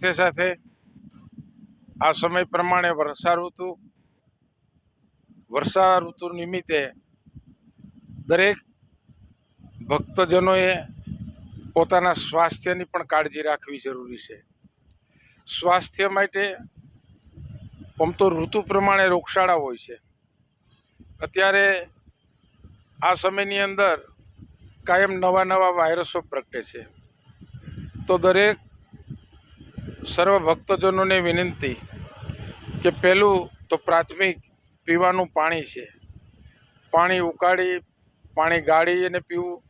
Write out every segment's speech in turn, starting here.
સાથે સાથે આ સમય પ્રમાણે વર્ષા ઋતુ વર્ષા ઋતુ નિમિત્તે દરેક ભક્તજનોએ પોતાના સ્વાસ્થ્યની પણ કાળજી રાખવી જરૂરી છે. સ્વાસ્થ્ય માટે આમ તો ઋતુ પ્રમાણે રોગશાળા હોય છે. અત્યારે આ સમયની અંદર કાયમ નવા નવા વાયરસો પ્રગટે છે. તો દરેક સર્વ ભક્તજનોને વિનંતી કે પહેલું તો પ્રાથમિક પીવાનું પાણી છે. પાણી ઉકાળી, પાણી ગાળી અને પીવું.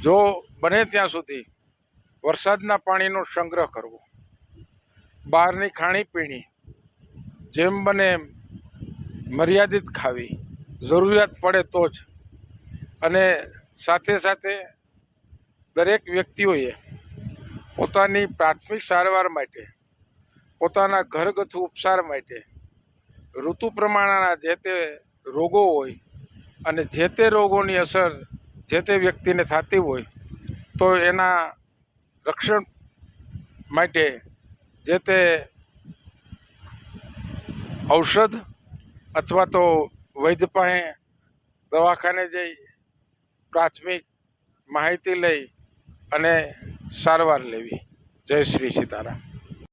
જો બને ત્યાં સુધી વરસાદના પાણીનો સંગ્રહ કરવો. બહારની ખાણીપીણી જેમ બને એમ મર્યાદિત ખાવી. જરૂરિયાત પડે તો જ. અને સાથે સાથે દરેક વ્યક્તિઓએ પોતાની પ્રાથમિક સારવાર માટે, પોતાના ઘરગથ્થુ ઉપચાર માટે, ઋતુ પ્રમાણના જે તે રોગો હોય અને જે તે રોગોની અસર જે તે વ્યક્તિને થતી હોય, તો એના રક્ષણ માટે જે તે ઔષધ અથવા તો વૈદ્ય પાસે દવાખાને જઈ પ્રાથમિક માહિતી લઈ અને સારવાર લેવી. જય શ્રી સીતારામ.